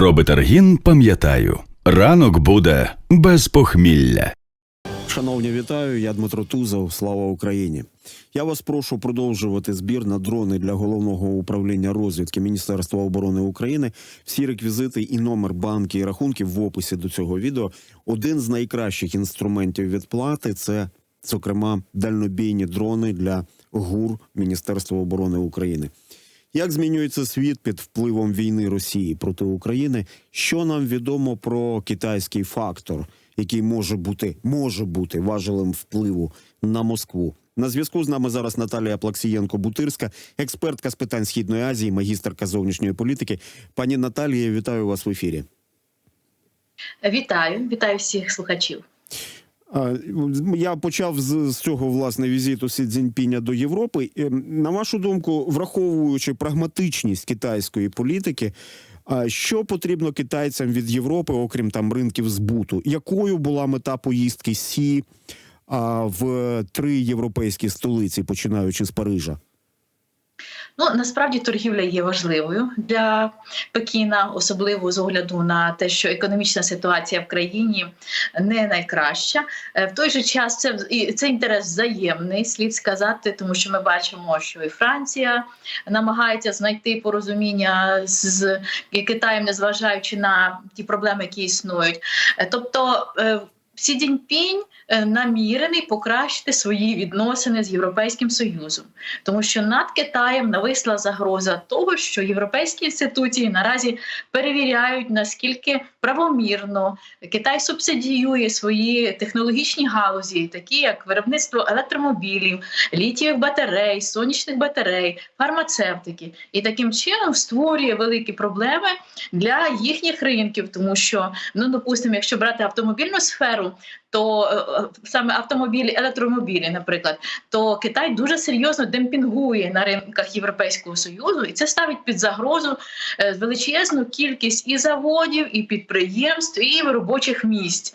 Про пам'ятаю. Ранок буде без похмілля. Шановні, вітаю. Я Дмитро Тузов. Слава Україні. Я вас прошу продовжувати збір на дрони для головного управління розвідки Міністерства оборони України. Всі реквізити і номер банки і рахунків в описі до цього відео. Один з найкращих інструментів відплати це, зокрема, дальнобійні дрони для ГУР Міністерства оборони України. Як змінюється світ під впливом війни Росії проти України? Що нам відомо про китайський фактор, який може бути може бути важелем впливу на Москву? На зв'язку з нами зараз Наталія Плаксієнко-Бутирська, експертка з питань східної Азії, магістерка зовнішньої політики. Пані Наталія, вітаю вас в ефірі. Вітаю, вітаю всіх слухачів. Я почав з, цього власне візиту Сі Цзіньпіня до Європи. На вашу думку, враховуючи прагматичність китайської політики, що потрібно китайцям від Європи, окрім там ринків збуту? Якою була мета поїздки Сі в три європейські столиці, починаючи з Парижа? Ну насправді торгівля є важливою для Пекіна, особливо з огляду на те, що економічна ситуація в країні не найкраща. Е, В той же час це це інтерес взаємний, слід сказати, тому що ми бачимо, що і Франція намагається знайти порозуміння з з Китаєм, незважаючи на ті проблеми, які існують. Е, Тобто е, Сі Цзіньпінь е, намірений покращити свої відносини з Європейським Союзом, тому що над Китаєм нависла загроза того, що європейські інституції наразі перевіряють наскільки правомірно Китай субсидіює свої технологічні галузі, такі як виробництво електромобілів, літієвих батарей, сонячних батарей, фармацевтики, і таким чином створює великі проблеми для їхніх ринків, тому що ну допустимо, якщо брати автомобільну сферу, то е, е, саме автомобілі, електромобілі, наприклад, то Китай дуже серйозно демпінгує на ринках Європейського союзу, і це ставить під загрозу е, величезну кількість і заводів, і підприємств, і робочих місць.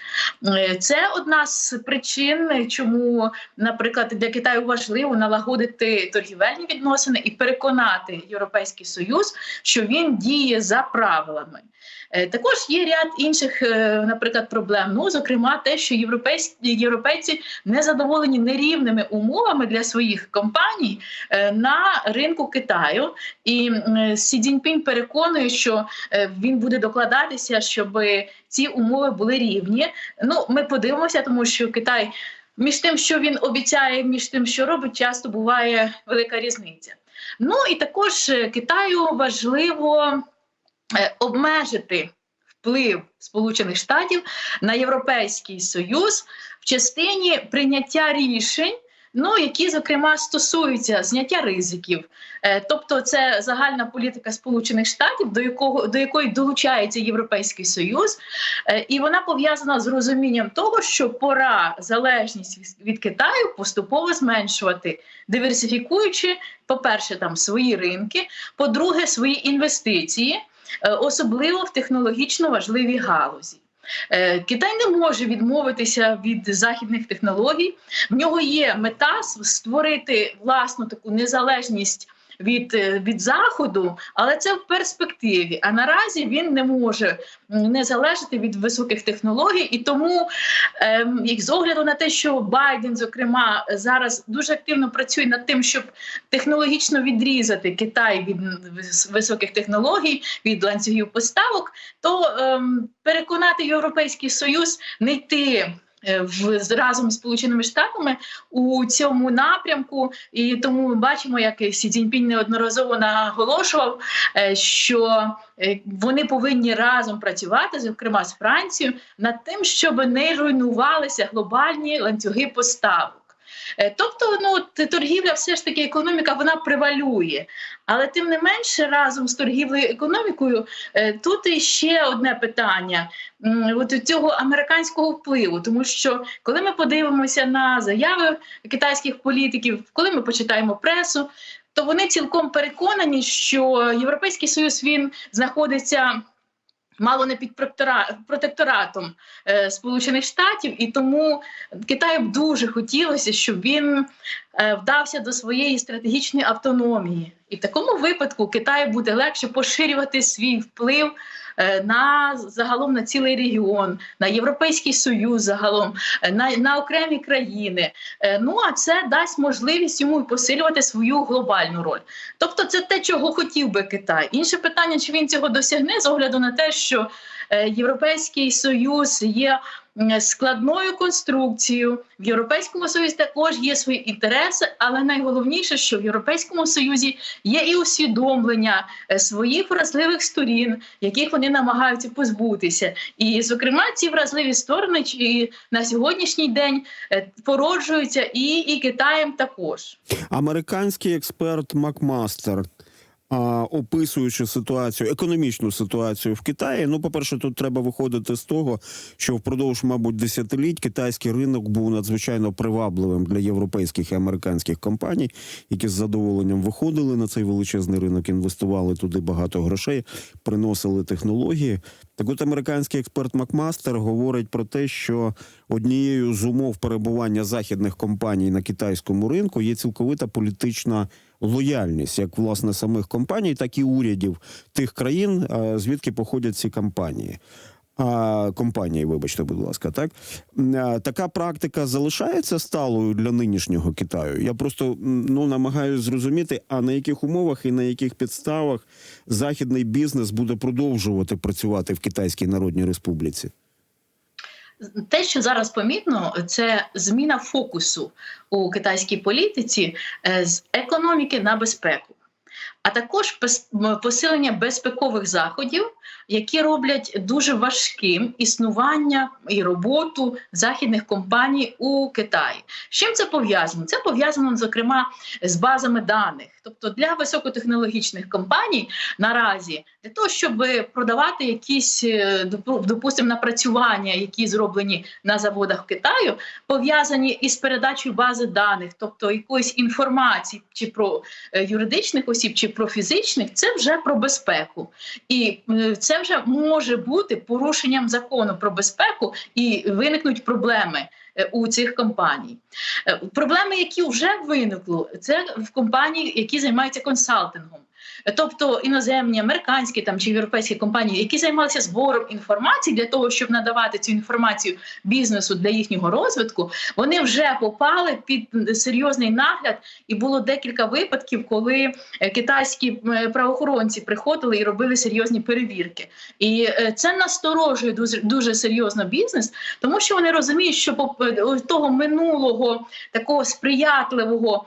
Це одна з причин, чому, наприклад, для Китаю важливо налагодити торгівельні відносини і переконати Європейський Союз, що він діє за правилами. Також є ряд інших, наприклад, проблем. Ну, зокрема, те, що європейські європейці не задоволені нерівними умовами для своїх компаній е, на ринку Китаю. І Сі Цзіньпінь переконує, що е, він буде докладатися, щоб ці умови були рівні. Ну, ми подивимося, тому що Китай. Між тим, що він обіцяє, між тим, що робить, часто буває велика різниця. Ну і також е, Китаю важливо обмежити вплив Сполучених Штатів на Європейський Союз в частині прийняття рішень. Ну, які зокрема стосуються зняття ризиків, Е, тобто це загальна політика Сполучених Штатів, до якого до якої долучається Європейський Союз, Е, і вона пов'язана з розумінням того, що пора залежність від- Китаю поступово зменшувати, диверсифікуючи, по-перше, там свої ринки, по-друге, свої інвестиції, особливо в технологічно важливій галузі. Е, Китай не може відмовитися від західних технологій. В нього є мета створити власну таку незалежність. Від, е, від заходу, але це в перспективі. А наразі він не може не залежати від високих технологій, і тому ем, як з огляду на те, що Байден, зокрема, зараз дуже активно працює над тим, щоб технологічно відрізати Китай від високих технологій, від ланцюгів поставок, то ем, переконати Європейський Союз не йти. Е, В разом з Сполученими Штатами у цьому напрямку, і тому ми бачимо, як Сі Цзіньпінь неодноразово наголошував, е, що е, вони повинні разом працювати, зокрема з Францією, над тим, щоб не руйнувалися глобальні ланцюги поставок. Е, Тобто, ну торгівля, все ж таки, економіка вона превалює. Але тим не менше, разом з торгівлею економікою, е, тут іще одне питання от цього американського впливу. Тому що коли ми подивимося на заяви китайських політиків, коли ми почитаємо пресу, то вони цілком переконані, що Європейський Союз він знаходиться мало не під протектора- протекторатом е, Сполучених Штатів, і тому Китаю б дуже хотілося, щоб він е, вдався до своєї стратегічної автономії. І в такому випадку Китаю буде легше поширювати свій вплив на загалом на цілий регіон, на Європейський Союз, загалом е, на, на окремі країни. Е, Ну а це дасть можливість йому посилювати свою глобальну роль. Тобто, це те, чого хотів би Китай. Інше питання, чи він цього досягне, з огляду на те, що е, Європейський Союз є складною конструкцією. В Європейському Союзі також є свої інтереси, але найголовніше, що в Європейському Союзі є і усвідомлення е, своїх вразливих сторін, яких вони намагаються позбутися. І, зокрема, ці вразливі сторони чи на сьогоднішній день е, породжуються і, і Китаєм також. Американський експерт Макмастер. Описуючи ситуацію, економічну ситуацію в Китаї, ну, по-перше, тут треба виходити з того, що впродовж, мабуть, десятиліть китайський ринок був надзвичайно привабливим для європейських і американських компаній, які з задоволенням виходили на цей величезний ринок, інвестували туди багато грошей, приносили технології. Так от американський експерт Макмастер говорить про те, що однією з умов перебування західних компаній на китайському ринку є цілковита політична лояльність, як власне самих компаній, так і урядів тих країн, звідки походять ці компанії. А, компанії, вибачте, будь ласка, так така практика залишається сталою для нинішнього Китаю. Я просто ну намагаюся зрозуміти, а на яких умовах і на яких підставах західний бізнес буде продовжувати працювати в Китайській Народній Республіці. Те, що зараз помітно, це зміна фокусу у китайській політиці е, з економіки на безпеку, а також пос- посилення безпекових заходів, які роблять дуже важким існування і роботу західних компаній у Китаї. З чим це пов'язано? Це пов'язано зокрема з базами даних. Тобто для високотехнологічних компаній наразі для того, щоб продавати якісь, е, допустимо, напрацювання, які зроблені на заводах Китаю, пов'язані із передачею бази даних, тобто якоїсь інформації чи про е, юридичних осіб, чи про фізичних, це вже про безпеку. І е, це вже може бути порушенням закону про безпеку, і виникнуть проблеми е, у цих компаній. Е, Проблеми, які вже виникли, це в компанії, які займаються консалтингом. Тобто іноземні, американські там чи європейські компанії, які займалися збором інформації для того, щоб надавати цю інформацію бізнесу для їхнього розвитку, вони вже попали під серйозний нагляд, і було декілька випадків, коли е, китайські е, правоохоронці приходили і робили серйозні перевірки. І е, це насторожує дуже дуже серйозно бізнес, тому що вони розуміють, що по того минулого такого сприятливого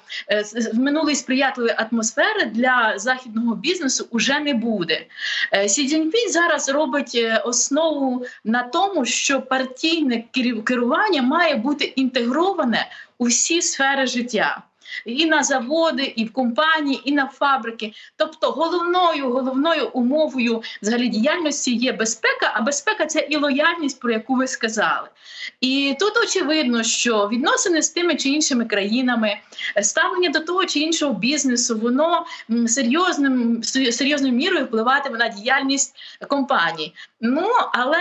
минулої сприятливої атмосфери для західного бізнесу уже не буде. Е, Сі Цзіньпінь зараз робить е, основу на тому, що партійне керування має бути інтегроване у всі сфери життя. І на заводи, і в компанії, і на фабрики. Тобто, головною головною умовою взагалі діяльності є безпека, а безпека це і лояльність, про яку ви сказали. І тут очевидно, що відносини з тими чи іншими країнами, ставлення до того чи іншого бізнесу, воно серйозним се- серйозною мірою впливатиме на діяльність компаній. Ну але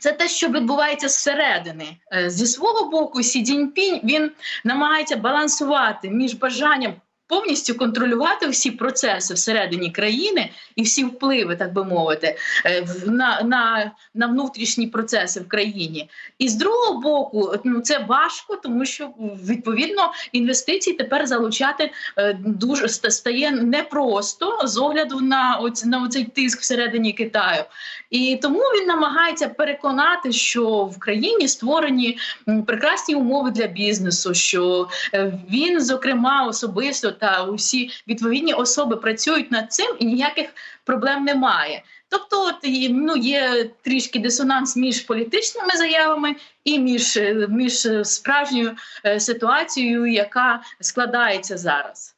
це те, що відбувається зсередини. Е, Зі свого боку, Сі Цзіньпінь він намагається балансувати між бажанням повністю контролювати всі процеси всередині країни і всі впливи, так би мовити, е, на, на, на внутрішні процеси в країні. І з другого боку, ну це важко, тому що відповідно інвестиції тепер залучати е, дуже стає непросто з огляду на оць, на оцей тиск всередині Китаю. І тому він намагається переконати, що в країні створені прекрасні умови для бізнесу, що е, він, зокрема, особисто та усі відповідні особи працюють над цим і ніяких проблем немає. Тобто, от, ну, є трішки дисонанс між політичними заявами і між, е, між е, справжньою е, ситуацією, яка складається зараз.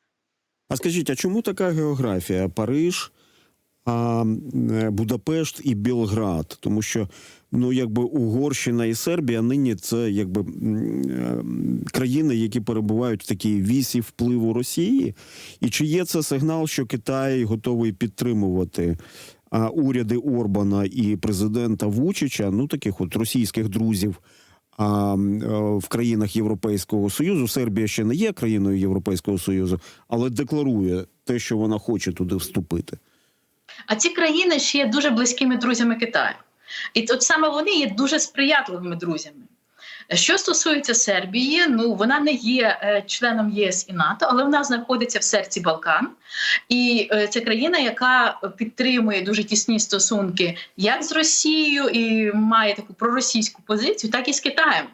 А скажіть, а чому така географія? Париж, а, Будапешт і Білград? Тому що ну, якби Угорщина і Сербія нині це якби е, країни, які перебувають в такій вісі впливу Росії. І чи є це сигнал, що Китай готовий підтримувати? А уряди Орбана і президента Вучича, ну таких от російських друзів, а е, в країнах Європейського Союзу Сербія ще не є країною Європейського Союзу, але декларує те, що вона хоче туди вступити. А ці країни ще є дуже близькими друзями Китаю. І от саме вони є дуже сприятливими друзями. Що стосується Сербії, ну вона не є е, членом ЄС і НАТО, але вона знаходиться в серці Балкан, і е, це країна, яка підтримує дуже тісні стосунки як з Росією і має таку проросійську позицію, так і з Китаєм.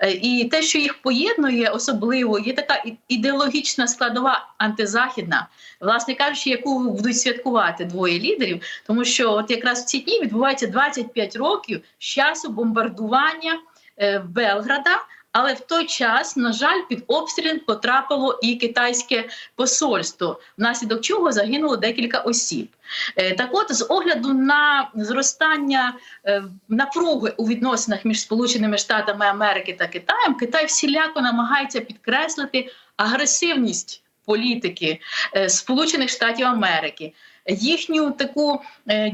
Е, І те, що їх поєднує, особливо є така ідеологічна складова антизахідна, власне кажучи, яку будуть святкувати двоє лідерів, тому що от якраз в ці дні відбувається 25 років з часу бомбардування е, Белграда. Але в той час, на жаль, під обстріл потрапило і китайське посольство, внаслідок чого загинуло декілька осіб. Е, Так, от, з огляду на зростання е, напруги у відносинах між Сполученими Штатами Америки та Китаєм, Китай всіляко намагається підкреслити агресивність політики е, Сполучених Штатів Америки. Їхню таку е,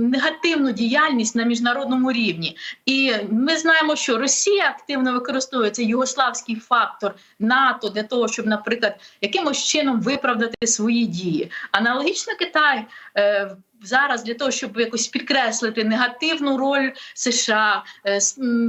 негативну діяльність на міжнародному рівні, і ми знаємо, що Росія активно використовує цей югославський фактор НАТО для того, щоб, наприклад, якимось чином виправдати свої дії. Аналогічно Китай е, зараз для того, щоб якось підкреслити негативну роль США, е,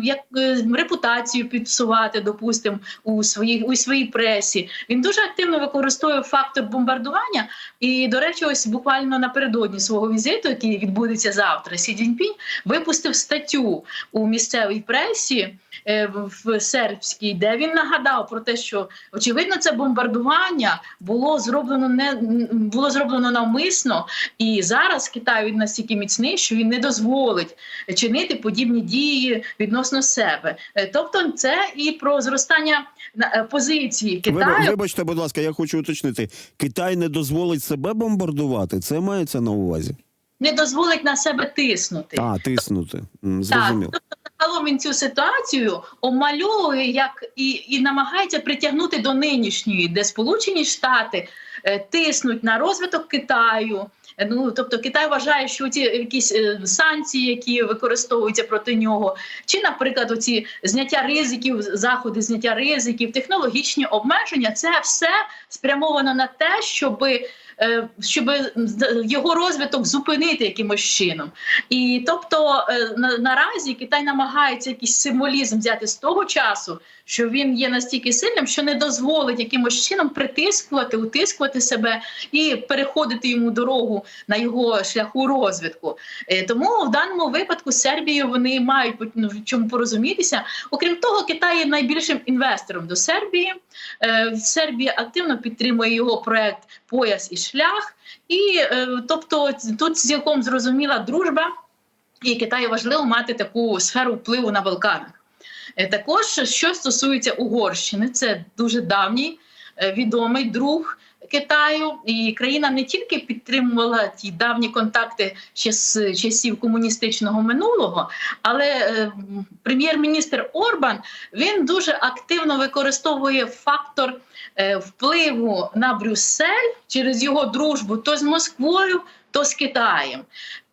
як е, репутацію підсувати, допустимо, у своїй у своїй пресі. Він дуже активно використовує фактор бомбардування. І, до речі, ось буквально напередодні свого візиту, який відбудеться завтра, Сі Цзіньпінь випустив статтю у місцевій пресі в сербській, де він нагадав про те, що очевидно це бомбардування було зроблено не було зроблено навмисно, і зараз Китай він настільки міцний, що він не дозволить чинити подібні дії відносно себе. Е, Тобто, це і про зростання е, позиції Китаю. Вибачте, будь ласка, я хочу уточнити. Китай не дозволить себе бомбардувати. Це мається на увазі. Не дозволить на себе тиснути. А, тиснути. М, Так, Зрозуміло. тобто загалом він цю ситуацію омальовує як і, і намагається притягнути до нинішньої, де Сполучені Штати е, тиснуть на розвиток Китаю. Е, Ну тобто Китай вважає, що ці якісь е, санкції, які використовуються проти нього, чи, наприклад, оці зняття ризиків, заходи зняття ризиків, технологічні обмеження, це все спрямовано на те, щоби. Е, Щоб його розвиток зупинити якимось чином, і тобто е, на, наразі Китай намагається якийсь символізм взяти з того часу, що він є настільки сильним, що не дозволить якимось чином притискувати, утискувати себе і переходити йому дорогу на його шляху розвитку. Е, Тому в даному випадку з Сербією вони мають ну, в чому порозумітися. Окрім того, Китай є найбільшим інвестором до Сербії. Е, Сербія активно підтримує його проект Пояс і шлях. І е, тобто тут цілком зрозуміла дружба, і Китаю важливо мати таку сферу впливу на Балканах. Е, Також що стосується Угорщини, це дуже давній е, відомий друг Китаю, і країна не тільки підтримувала ті давні контакти ще з часів комуністичного минулого, але е, прем'єр-міністр Орбан він дуже активно використовує фактор е, впливу на Брюссель через його дружбу то з Москвою, то з Китаєм.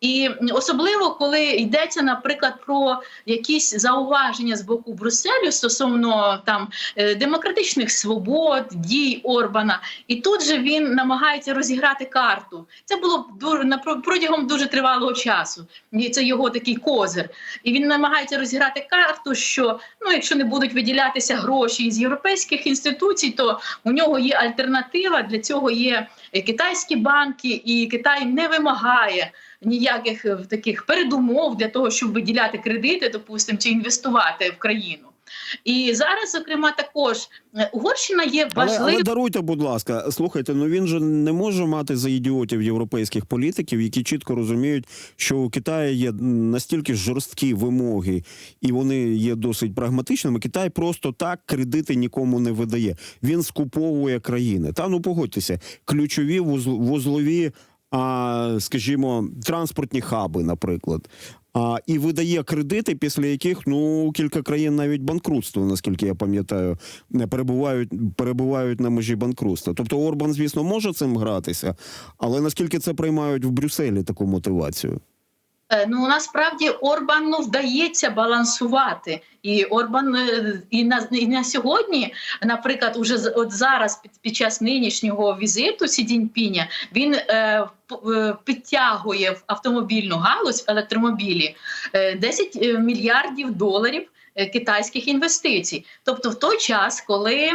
І особливо коли йдеться, наприклад, про якісь зауваження з боку Брюсселю стосовно там е, демократичних свобод, дій Орбана, і тут же він намагається розіграти карту. Це було протягом дуже тривалого часу. І це його такий козир. І він намагається розіграти карту, що ну, якщо не будуть виділятися гроші з європейських інституцій, то у нього є альтернатива. Для цього є е, китайські банки, і Китай не вимагає ніяких е, таких передумов для того, щоб виділяти кредити, допустимо, чи інвестувати в країну. І зараз, зокрема, також е, Угорщина є Але, важливою. але даруйте, будь ласка, слухайте, ну він же не може мати за ідіотів європейських політиків, які чітко розуміють, що у Китаї є настільки жорсткі вимоги, і вони є досить прагматичними. Китай просто так кредити нікому не видає. Він скуповує країни. Та ну погодьтеся, ключові вузл- вузлові. А, скажімо, транспортні хаби, наприклад, а, і видає кредити, після яких ну кілька країн навіть банкрутство, наскільки я пам'ятаю, перебувають, перебувають на межі банкрутства. Тобто Орбан, звісно, може цим гратися, але наскільки це приймають в Брюсселі таку мотивацію? Е, Ну насправді Орбану вдається балансувати, і Орбан е, і на і на сьогодні, наприклад, уже от зараз під, під час нинішнього візиту Сі Цзіньпіня, він е, е, підтягує в автомобільну галузь в електромобілі е, 10 мільярдів доларів китайських інвестицій. Тобто, в той час, коли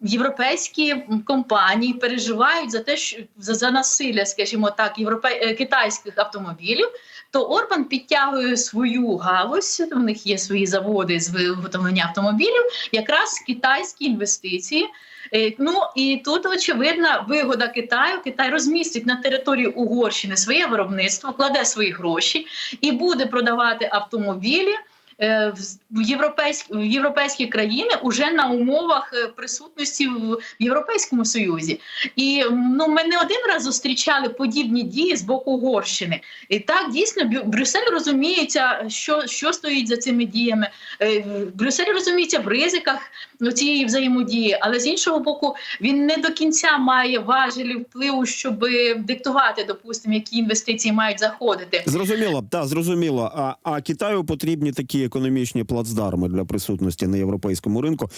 європейські компанії переживають за те, що за, за насилля, скажімо так, європе... е, китайських автомобілів, то Орбан підтягує свою галузь. У них є свої заводи з виготовлення автомобілів, якраз китайські інвестиції. Е, Ну і тут очевидна вигода Китаю. Китай розмістить на території Угорщини своє виробництво, кладе свої гроші і буде продавати автомобілі. Е, в- європейські, в європейські країни уже на умовах е, присутності в Європейському Союзі, і ну ми не один раз зустрічали подібні дії з боку Угорщини. І так дійсно Брюссель розуміється, що, що стоїть за цими діями. Е, Брюссель розуміється в ризиках ну, цієї взаємодії, але з іншого боку, він не до кінця має важелі впливу, щоб диктувати, допустимо, які інвестиції мають заходити. Зрозуміло, так, зрозуміло. А, а Китаю потрібні такі економічні плацдарми для присутності на європейському ринку.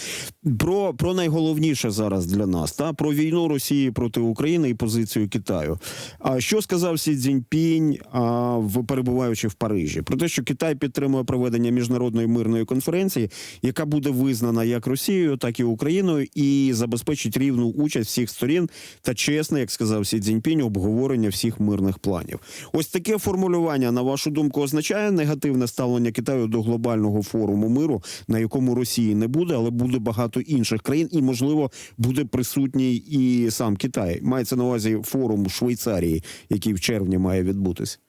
Про, про найголовніше зараз для нас та про війну Росії проти України і позицію Китаю. А що сказав Сі Цзіньпінь, а, в перебуваючи в Парижі? Про те, що Китай підтримує проведення міжнародної мирної конференції, яка буде визнана як Росією, так і Україною, і забезпечить рівну участь всіх сторін та чесне, як сказав Сі Цзіньпінь, обговорення всіх мирних планів. Ось таке формулювання, на вашу думку, означає негативне ставлення Китаю до глобального форуму миру, на якому Росії не буде, але буде багато інших країн, і можливо буде присутній і сам Китай. Мається на увазі форум Швейцарії, який в червні має відбутись.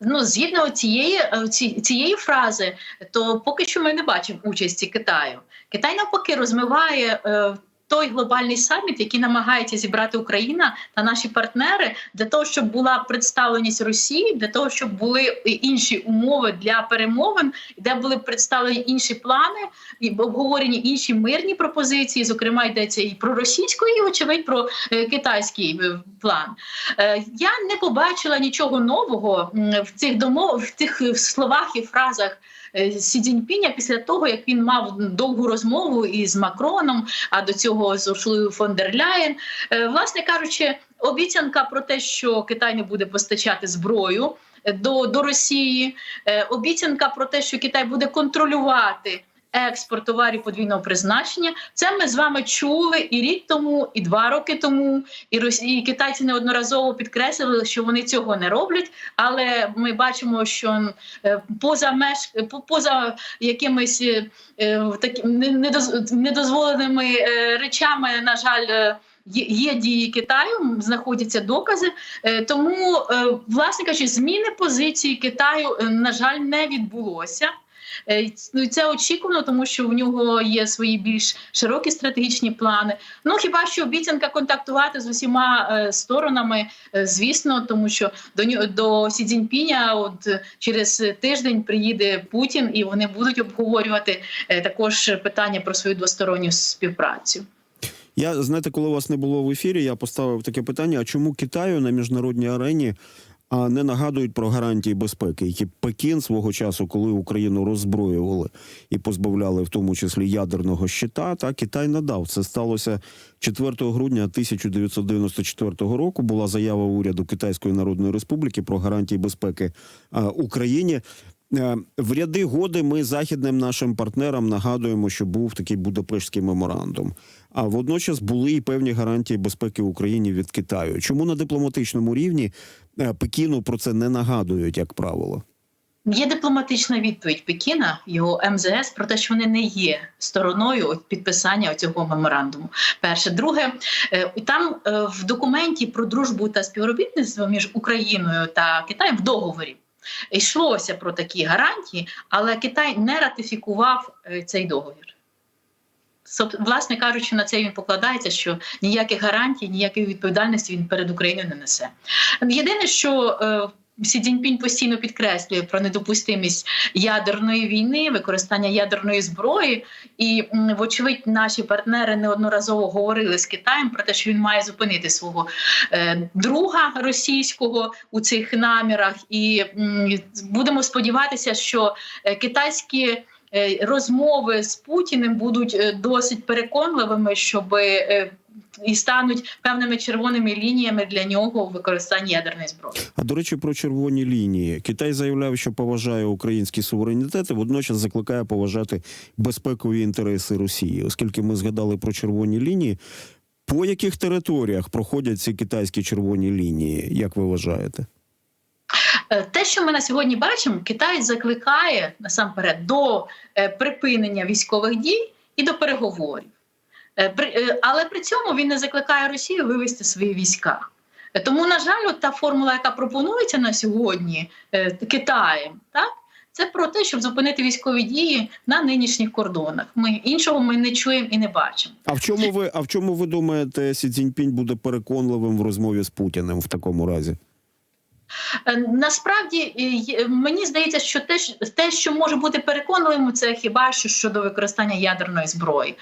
Ну, згідно цієї, е, цієї фрази, то поки що ми не бачимо участі Китаю. Китай навпаки розмиває е, той глобальний саміт, який намагається зібрати Україна та наші партнери для того, щоб була представленість Росії, для того, щоб були інші умови для перемовин, де були представлені інші плани, і обговорені інші мирні пропозиції. Зокрема, йдеться і про російську, і очевидь про е, китайський е, план. Е, Я не побачила нічого нового в цих домов, в тих е, словах і фразах. Е, Сі Цзіньпіня після того, як він мав довгу розмову із Макроном, а до цього з Уршлою фон дер Ляєн. Е, Власне кажучи, обіцянка про те, що Китай не буде постачати зброю е, до, до Росії, обіцянка про те, що Китай буде контролювати експорт товарів подвійного призначення. Це ми з вами чули і рік тому, і два роки тому. І Росії і китайці неодноразово підкреслили, що вони цього не роблять. Але ми бачимо, що е, поза меж поза якимись е, е, недоз- недозволеними е, речами, на жаль. е, Є, дії Китаю, знаходяться докази, Е, тому, е, власне кажучи, зміни позиції Китаю, е, на жаль, не відбулося. Е, Ну, це очікувано, тому що в нього є свої більш широкі стратегічні плани. Ну хіба що обіцянка контактувати з усіма е, сторонами, е, звісно, тому що до нього до Сі Цзіньпіня от через тиждень приїде Путін, і вони будуть обговорювати також питання про свою двосторонню співпрацю. Я знаєте, коли вас не було в ефірі, я поставив таке питання: а чому Китаю на міжнародній арені а, не нагадують про гарантії безпеки, які Пекін свого часу, коли Україну роззброювали і позбавляли в тому числі ядерного щита, та Китай надав. Це сталося 4 грудня 1994 року. Була заява уряду Китайської Народної Республіки про гарантії безпеки а, Україні. Е, В ряди годи ми західним нашим партнерам нагадуємо, що був такий Будапештський меморандум. А водночас були і певні гарантії безпеки Україні від Китаю. Чому на дипломатичному рівні е, Пекіну про це не нагадують, як правило? Є дипломатична відповідь Пекіна, його МЗС, про те, що вони не є стороною підписання цього меморандуму. Перше, друге, е, там в документі про дружбу та співробітництво між Україною та Китаєм в договорі йшлося про такі гарантії, але Китай не ратифікував е, цей договір. Власне кажучи, на це він покладається, що ніяких гарантій, ніякої відповідальності він перед Україною не несе. Єдине, що е, Сі Цзіньпінь постійно підкреслює про недопустимість ядерної війни, використання ядерної зброї. І, вочевидь, наші партнери неодноразово говорили з Китаєм про те, що він має зупинити свого е, друга російського у цих намірах. І будемо сподіватися, що е, китайські. е, Розмови з Путіним будуть досить переконливими, щоб і стануть певними червоними лініями для нього у використанні ядерної зброї. А до речі, про червоні лінії Китай заявляв, що поважає український суверенітет, і водночас закликає поважати безпекові інтереси Росії, оскільки ми згадали про червоні лінії. По яких територіях проходять ці китайські червоні лінії, як ви вважаєте? Е, Те, що ми на сьогодні бачимо, Китай закликає насамперед до е, припинення військових дій і до переговорів. Е, е, Але при цьому він не закликає Росію вивести свої війська. Тому, на жаль, та формула, яка пропонується на сьогодні е, Китаєм, так це про те, щоб зупинити військові дії на нинішніх кордонах. Ми іншого ми не чуємо і не бачимо. А в чому ви а в чому ви думаєте, Сі Цзіньпінь буде переконливим в розмові з Путіним в такому разі? Е, Насправді е, мені здається, що те, що- може бути переконливим, це хіба що щодо використання ядерної зброї.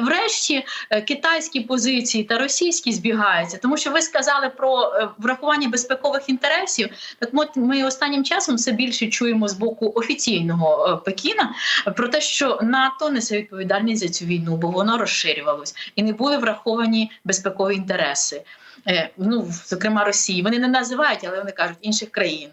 Врешті е, китайські позиції та російські збігаються, тому що ви сказали про врахування безпекових інтересів. Так от ми останнім часом все більше чуємо з боку офіційного Пекіна про те, що НАТО несе відповідальність за цю війну, бо воно розширювалось і не були враховані безпекові інтереси. Е, ну зокрема Росії. Вони не називають, але вони кажуть інших країн.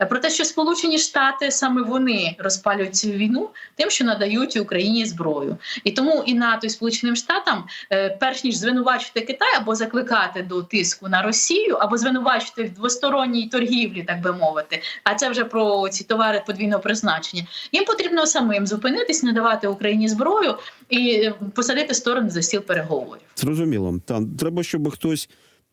Е, Про те, що Сполучені Штати саме вони розпалюють цю війну тим, що надають Україні зброю, і тому і НАТО, і Сполученим Штатам, е, перш ніж звинувачувати Китай або закликати до тиску на Росію, або звинувачувати в двосторонній торгівлі, так би мовити. А це вже про ці товари подвійного призначення. Їм потрібно самим зупинитись, не давати Україні зброю і посадити сторони за стіл переговорів. Зрозуміло. Та треба, щоб хтось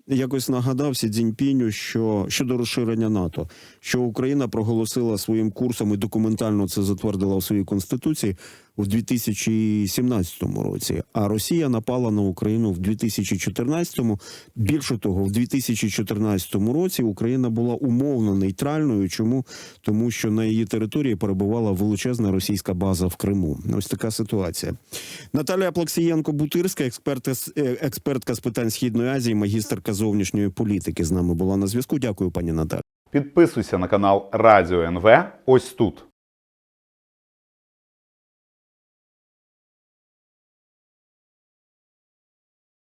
якось нагадав Сі Цзіньпіню, що щодо розширення НАТО, що Україна проголосила своїм курсом і документально це затвердила в своїй конституції у 2017 році. А Росія напала на Україну в 2014-му. Більше того, в 2014 році Україна була умовно нейтральною. Чому? Тому що на її території перебувала величезна російська база в Криму. Ось така ситуація. Наталія Плаксієнко-Бутирська, е, експертка з питань Східної Азії, магістерка зовнішньої політики, з нами була на зв'язку. Дякую, пані Наталі. Підписуйся на канал Радіо НВ ось тут.